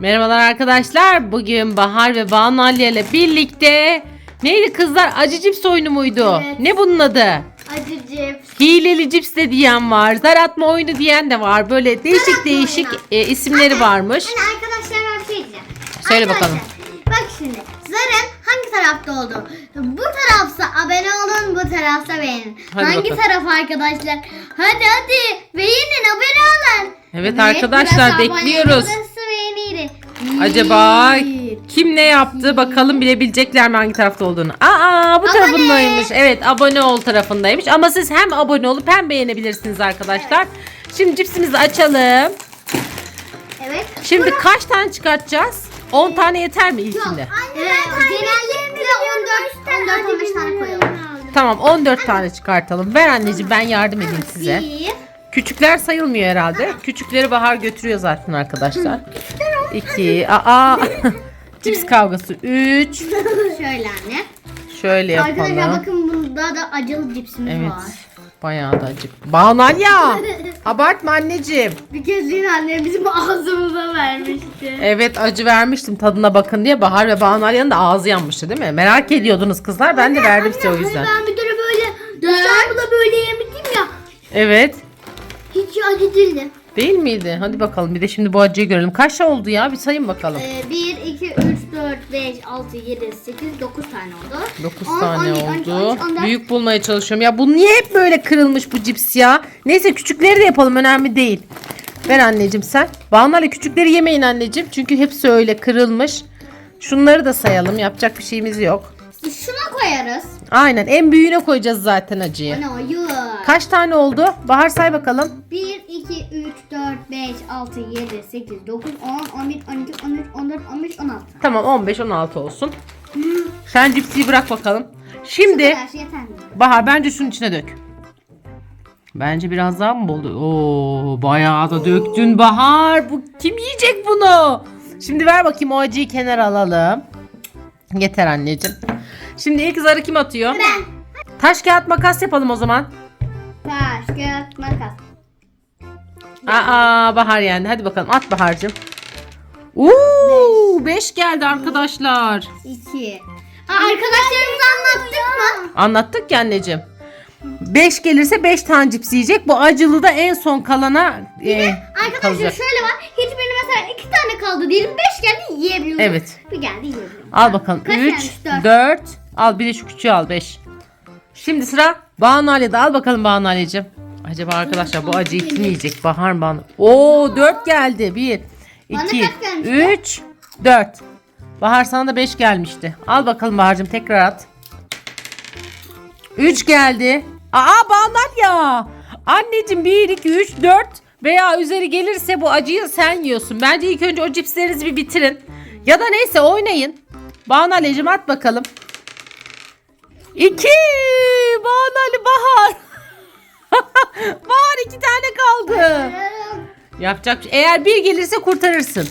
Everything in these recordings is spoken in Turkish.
Merhabalar arkadaşlar. Bugün Bahar ve Banu Aliye ile birlikte neydi kızlar? Acı cips oyunu muydu? Evet. Ne bunun adı? Acı cips. Hileli cips de diyen var. Zar atma oyunu diyen de var. Böyle değişik değişik oyunu. e, isimleri varmış. Hani arkadaşlar ben şey diyeceğim. Söyle Arkadaşlar, bakalım. Bak şimdi zarın hangi tarafta olduğu. Bu tarafsa abone olun bu tarafsa beğenin. Hadi hangi bakalım. taraf arkadaşlar? Hadi hadi beğenin abone olun. Evet arkadaşlar, burası abone, bekliyoruz. Beğeniydi. Acaba kim ne yaptı? Bakalım bilebilecekler mi hangi tarafta olduğunu. Aa bu tarafındaymış. Evet abone ol tarafındaymış. Ama siz hem abone olup hem beğenebilirsiniz arkadaşlar. Şimdi cipsimizi açalım. Evet. Şimdi kaç tane çıkartacağız? 10 tane yeter mi ilkinde? Evet, genellikle 14 14 15 tane koyalım. Tamam 14 tane çıkartalım. Ver anneciğim ben yardım edeyim size. Bir. Küçükler sayılmıyor herhalde. Küçükleri Bahar götürüyor zaten arkadaşlar. 2 Aa cips kavgası 3 Şöyle anne. Şöyle Arkadaşlar yapalım. bakın bunda da acılı cipsimiz Evet. var. Bayağı da acı. Banal ya. Abartma anneciğim. Bir kez yine annem bizim ağzımıza vermişti. Evet acı vermiştim tadına bakın diye. Bahar ve Banalya'nın da ağzı yanmıştı değil mi? Merak ediyordunuz kızlar. Ben de verdim size o yüzden. Ben bir kere böyle İstanbul'da böyle yemiştim ya. Evet. Hiç acı değildi. Değil miydi? Hadi bakalım bir de şimdi bu acıyı görelim. Kaç oldu ya? Bir sayın bakalım. Ee, 1, 2, 3, 4, 5, 6, 7, 8, 9 tane oldu. 9 On, tane on iki, on üç, on oldu. üç, on dört. Büyük bulmaya çalışıyorum. Ya bu niye hep böyle kırılmış bu cips ya? Neyse küçükleri de yapalım önemli değil. Ver anneciğim sen. Banale küçükleri yemeyin anneciğim. Çünkü hepsi öyle kırılmış. Şunları da sayalım. Yapacak bir şeyimiz yok. Şuna koyarız. Aynen en büyüğüne koyacağız zaten acıyı. Ana hayır. Kaç tane oldu? Bahar say bakalım. 1, 2, 3, 4, 5, 6, 7, 8, 9, 10, 11, 12, 13, 14, 15, 16. Tamam 15-16 olsun. Sen cipsi bırak bakalım. Şimdi Her şey yeter mi? Bahar bence şunun içine dök. Bence biraz daha mı oldu? Oo bayağı da döktün Bahar. Bu kim yiyecek bunu? Şimdi ver bakayım o acıyı kenara alalım. Yeter anneciğim. Şimdi ilk zarı kim atıyor? Ben. Taş kağıt makas yapalım o zaman. Taş, kağıt, makas. Aa Bahar yani. Hadi bakalım at Bahar'cığım. Uuu 5 geldi arkadaşlar. 2. Arkadaşlarımıza anlattık mı? Anlattık ya anneciğim. 5 gelirse 5 tane cips yiyecek. Bu acılı da en son kalana e, Arkadaşlar kalacak. şöyle var. Hiçbirine mesela 2 tane kaldı diyelim. 5 geldi yiyebiliyoruz. Evet. Bir geldi yiyebiliyoruz. Al bakalım. Kaç 3, gelmiş? Dört. 4. Al bir de şu küçüğü al 5. Şimdi sıra Banu Ali'de. Al bakalım Banu Ali'cim. Acaba arkadaşlar bu acıyı kim yiyecek? Bahar mı Banu? Oo 4 geldi. 1, Bana 2, kaç gelmişti? 3, 4. Bahar sana da 5 gelmişti. Al bakalım Bahar'cığım tekrar at. 3 geldi. Aa Banu ya. Anneciğim 1, 2, 3, 4 veya üzeri gelirse bu acıyı sen yiyorsun. Bence ilk önce o cipslerinizi bir bitirin. Ya da neyse oynayın. Banu Ali'cim at bakalım. 2 Banu Bahar. Bahar iki tane kaldı. Yapacak bir- Eğer bir gelirse kurtarırsın.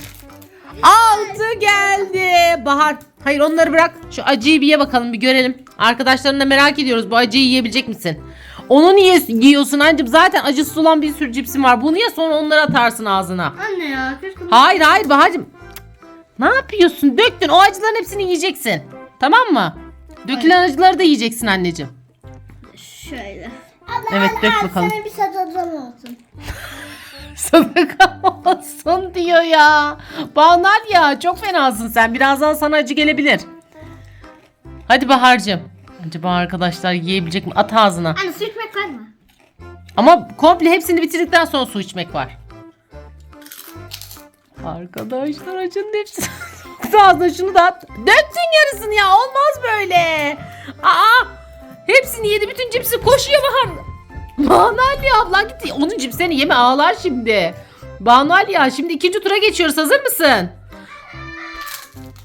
Altı geldi. Bahar. Hayır onları bırak. Şu acıyı bir ye bakalım bir görelim. Arkadaşlarına merak ediyoruz. Bu acıyı yiyebilecek misin? Onu niye yiyorsun anneciğim? Zaten acısız olan bir sürü cipsim var. Bunu ye sonra onları atarsın ağzına. Anne ya keşke Hayır hayır Bahar'cığım. Ne yapıyorsun? Döktün. O acıların hepsini yiyeceksin. Tamam mı? Dökülen acıları da yiyeceksin anneciğim. şöyle. Evet dök bakalım. bir sadakam olsun. Sadaka olsun diyor ya. Banal ya çok fenasın sen. Birazdan sana acı gelebilir. Hadi Bahar'cığım. Acaba arkadaşlar yiyebilecek mi? At ağzına. Anne su içmek var mı? Ama komple hepsini bitirdikten sonra su içmek var. Arkadaşlar acının hepsi ağzına şunu da at. Döktün yarısını ya olmaz böyle. Aa hepsini yedi bütün cipsi koşuyor Bahar. Banu Ali ablan gitti. Onun cipslerini yeme ağlar şimdi. Banu Ali ya şimdi ikinci tura geçiyoruz hazır mısın?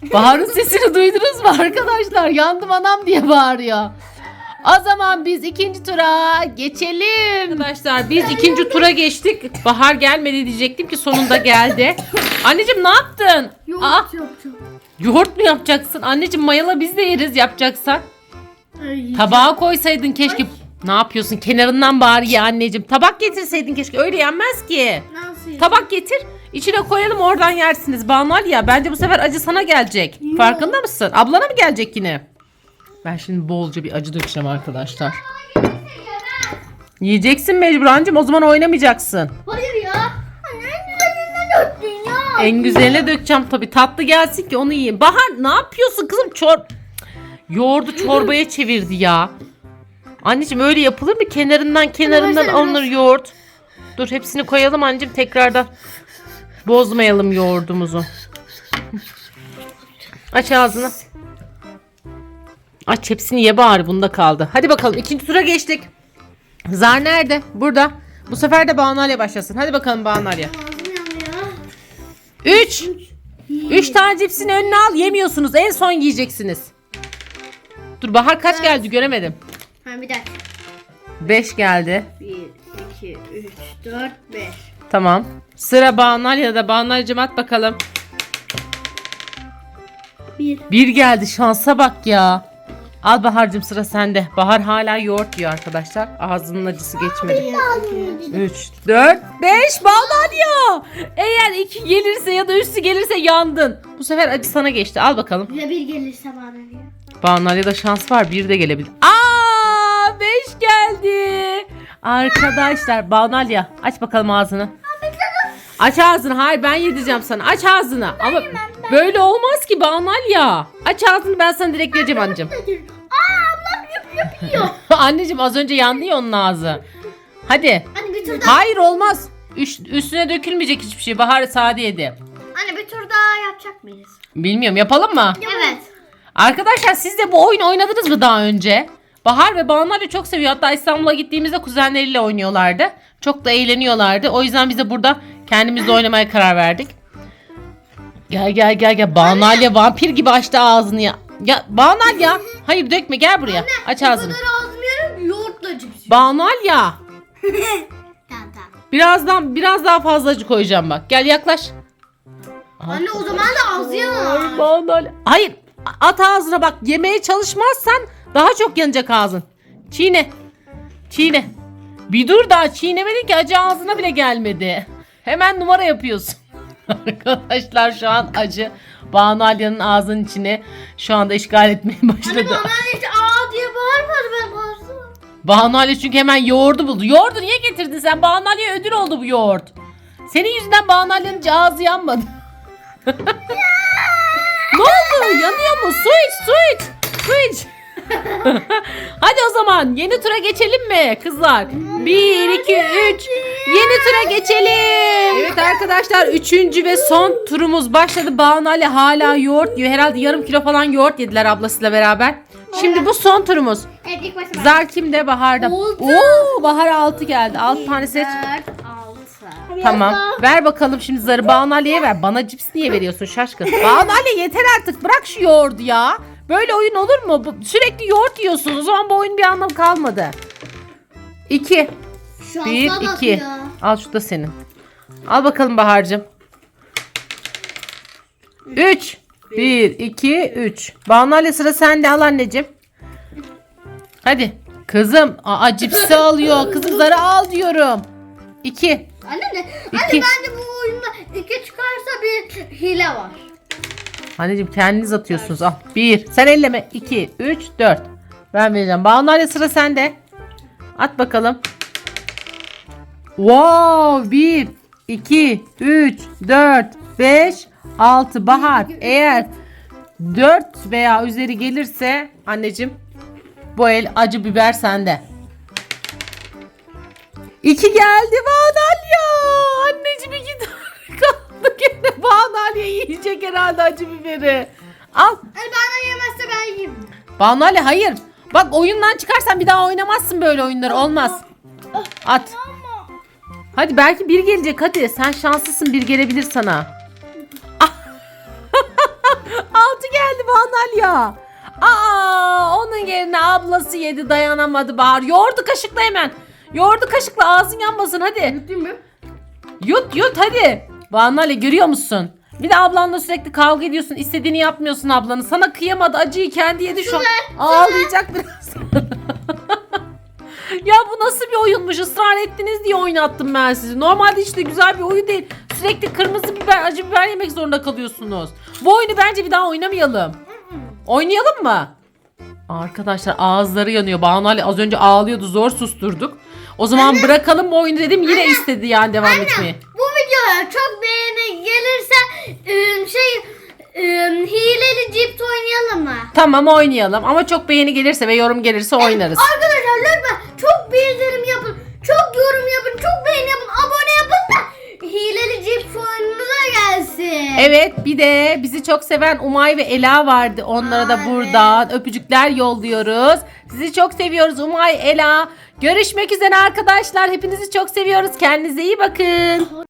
Bahar'ın sesini duydunuz mu arkadaşlar? Yandım anam diye bağırıyor. O zaman biz ikinci tura geçelim. Arkadaşlar biz ikinci tura geçtik. Bahar gelmedi diyecektim ki sonunda geldi. Anneciğim ne yaptın? Aa, yapacağım. yoğurt mu yapacaksın? Anneciğim mayala biz de yeriz yapacaksan. Ay. Tabağa koysaydın keşke. Ne yapıyorsun? Kenarından bari ya anneciğim. Tabak getirseydin keşke. Öyle yenmez ki. Nasıl? Tabak getir. İçine koyalım oradan yersiniz. Banal ya bence bu sefer acı sana gelecek. Farkında mısın? Ablana mı gelecek yine? Ben şimdi bolca bir acı dökeceğim arkadaşlar. Yiyeceksin mecburancım o zaman oynamayacaksın. Hayır ya. Anne döktün ya. En güzeline dökeceğim tabii. Tatlı gelsin ki onu yiyeyim. Bahar ne yapıyorsun kızım? Çor Yoğurdu çorbaya çevirdi ya. Anneciğim öyle yapılır mı? Kenarından kenarından alınır yoğurt. Dur hepsini koyalım anneciğim tekrardan. Bozmayalım yoğurdumuzu. Aç ağzını. Aç hepsini ye bari bunda kaldı. Hadi bakalım ikinci tura geçtik. Zar nerede? Burada. Bu sefer de Banalya başlasın. Hadi bakalım Banalya. 3. 3 tane cipsini önüne al yemiyorsunuz. En son yiyeceksiniz. Dur Bahar kaç geldi göremedim. Ha bir dakika. 5 geldi. 1, 2, 3, 4, 5. Tamam. Sıra Banalya'da. Banalya'cım at bakalım. 1. 1 geldi şansa bak ya. Al Bahar'cım sıra sende. Bahar hala yoğurt yiyor arkadaşlar. Ağzının acısı geçmedi. 3, 4, 5 Banalya. Eğer 2 gelirse ya da üstü gelirse yandın. Bu sefer acı sana geçti. Al bakalım. Ya bir gelirse bana diyor. Banalya'da şans var. Bir de gelebilir. Aa 5 geldi. Arkadaşlar Banalya aç bakalım ağzını. Aç ağzını. Hayır ben yedireceğim sana. Aç ağzını. Ama böyle olmaz ki Banalya. Aç ağzını ben sana direkt vereceğim anneciğim. Aa ablam yap yapıyor. anneciğim az önce yandı ya onun ağzı. Hadi. Anne bir tur daha. Hayır olmaz. Üst- üstüne dökülmeyecek hiçbir şey. Bahar sade yedi. Anne bir tur daha yapacak mıyız? Bilmiyorum yapalım mı? Evet. Arkadaşlar siz de bu oyunu oynadınız mı daha önce? Bahar ve Banu çok seviyor. Hatta İstanbul'a gittiğimizde kuzenleriyle oynuyorlardı. Çok da eğleniyorlardı. O yüzden biz de burada kendimizle oynamaya karar verdik. Gel gel gel gel. Banalya vampir gibi açtı ağzını ya. Ya Banalya. Hayır dökme gel buraya. Aç ağzını. ağzım yarım yoğurtla cips. Banalya. Tamam tamam. Birazdan biraz daha fazla acı koyacağım bak. Gel yaklaş. Anne o zaman da ağzı yanar. Banalya. Hayır. At ağzına bak. Yemeye çalışmazsan daha çok yanacak ağzın. Çiğne. Çiğne. Bir dur daha çiğnemedin ki acı ağzına bile gelmedi. Hemen numara yapıyorsun. Arkadaşlar şu an acı Banu Alya'nın ağzının içine şu anda işgal etmeye başladı. Bana hiç aa diye bağırmadı ben bağırsam. Banu Alya çünkü hemen yoğurdu buldu. Yoğurdu niye getirdin sen? Banu Alya'ya ödül oldu bu yoğurt. Senin yüzünden Banu Alya'nın ağzı yanmadı. ne oldu? Yanıyor mu? Su iç, su iç. Su iç. Hadi o zaman yeni tura geçelim mi kızlar? 1, 2, 3. Yeni tura geçelim. Evet arkadaşlar üçüncü ve son turumuz başladı. Banu Ali hala yoğurt yiyor. Herhalde yarım kilo falan yoğurt yediler ablasıyla beraber. Şimdi bu son turumuz. Evet ilk başta Zar kimde? Bahar'da. Oldu. Oo, Bahar 6 geldi. 6 tane seç. 4, 6. Tamam. Ver bakalım şimdi zarı Banu Ali'ye ver. Bana cips niye veriyorsun şaşkın? Banu Ali yeter artık. Bırak şu yoğurdu ya. Böyle oyun olur mu? Bu- Sürekli yoğurt yiyorsun. O zaman bu oyun bir anlamı kalmadı. 2. Şu 1, bak 2. ya. Al şu da senin. Al bakalım Bahar'cığım. 3. 1, 2, 3. Banu Ali sıra sende al anneciğim. Hadi. Kızım. Aa cipsi alıyor. Kızım zarı al diyorum. 2. Anne ne? İki. Anne bence bu oyunda iki çıkarsa bir hile var. Anneciğim kendiniz atıyorsunuz. Al. 1. Sen elleme. 2, 3, 4. Ben vereceğim. Ali sıra sende. At bakalım. Wow. 1, 2, 3, 4, 5, 6. Bahar. Eğer 4 veya üzeri gelirse anneciğim bu el acı biber sende. 2 geldi Banalya. Gene Banalya yiyecek herhalde acı biberi. Al. Anne bana yemezse ben yiyeyim. Banalya hayır. Bak oyundan çıkarsan bir daha oynamazsın böyle oyunları. Olmaz. At. Hadi belki bir gelecek hadi. Sen şanslısın bir gelebilir sana. Ah. Altı geldi Banalya. Aa, onun yerine ablası yedi dayanamadı Bahar. Yoğurdu kaşıkla hemen. Yoğurdu kaşıkla ağzın yanmasın hadi. Değil mi? Yut yut hadi. Banale görüyor musun? Bir de ablanla sürekli kavga ediyorsun. istediğini yapmıyorsun ablanı. Sana kıyamadı. Acıyı kendi yedi şu an. Ağlayacak biraz. ya bu nasıl bir oyunmuş? Israr ettiniz diye oynattım ben sizi. Normalde işte güzel bir oyun değil. sürekli kırmızı biber, acı biber yemek zorunda kalıyorsunuz. Bu oyunu bence bir daha oynamayalım. Oynayalım mı? Arkadaşlar ağızları yanıyor. Banu Ali az önce ağlıyordu zor susturduk. O zaman bırakalım bu oyunu dedim yine istedi yani devam etmeyi. Çok beğeni gelirse ıı, şey ıı, hileli cips oynayalım mı? Tamam oynayalım ama çok beğeni gelirse ve yorum gelirse oynarız. Arkadaşlar lütfen çok bildirim yapın. Çok yorum yapın. Çok beğeni yapın. Abone yapın da hileli cips oyunumuza gelsin. Evet bir de bizi çok seven Umay ve Ela vardı. Onlara da Aa, buradan öpücükler yolluyoruz. Sizi çok seviyoruz Umay, Ela. Görüşmek üzere arkadaşlar. Hepinizi çok seviyoruz. Kendinize iyi bakın.